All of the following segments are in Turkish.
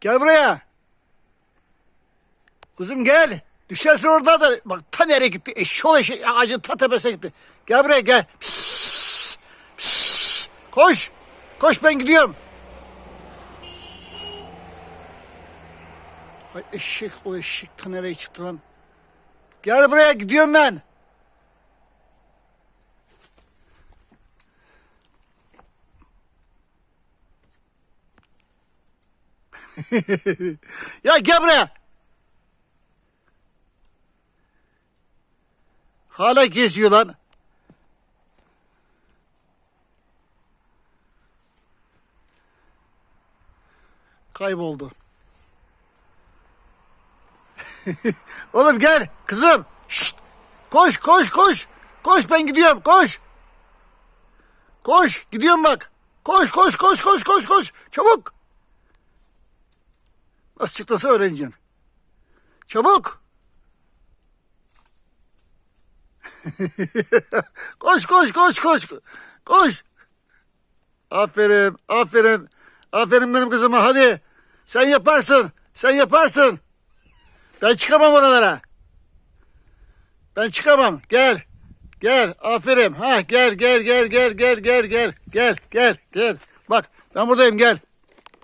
Gel buraya. Kuzum gel. Düşersin orada da. Bak ta nereye gitti? Eşşoğlu eşek ağacın ta tepesine gitti. Gel buraya gel. Pis, pis, pis. Koş. Koş ben gidiyorum. Ay eşek o eşek ta nereye çıktı lan? Gel buraya gidiyorum ben. ya gel buraya. Hala geziyor lan. Kayboldu. Oğlum gel kızım. Şşt. Koş koş koş. Koş ben gidiyorum koş. Koş gidiyorum bak. Koş koş koş koş koş koş. Çabuk. Açıklasa öğreneceksin. Çabuk. koş koş koş koş. Koş. Aferin, aferin. Aferin benim kızıma hadi. Sen yaparsın. Sen yaparsın. Ben çıkamam oralara. Ben çıkamam. Gel. Gel. Aferin. Ha gel gel gel gel gel gel gel. Gel gel gel. Bak ben buradayım gel.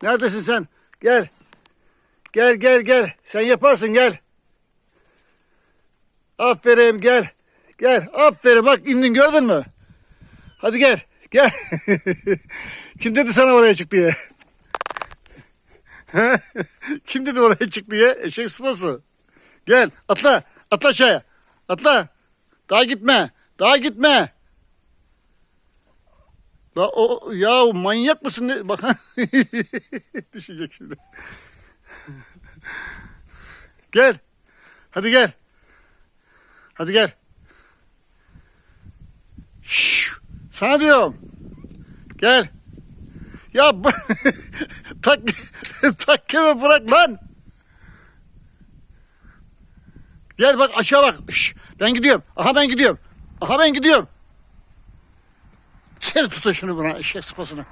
Neredesin sen? Gel. Gel gel gel. Sen yaparsın gel. Aferin gel. Gel. Aferin bak indin gördün mü? Hadi gel. Gel. Kim dedi sana oraya çık diye? Kim dedi oraya çık diye? Eşek sıpası. Gel atla. Atla aşağıya. Atla. Daha gitme. Daha gitme. La o ya manyak mısın? Bak düşecek şimdi. gel. Hadi gel. Hadi gel. Şşş, sana diyorum. Gel. Ya tak takkemi bırak lan. Gel bak aşağı bak. Şş, ben gidiyorum. Aha ben gidiyorum. Aha ben gidiyorum. Seni tutun şunu buna eşek sıpasını.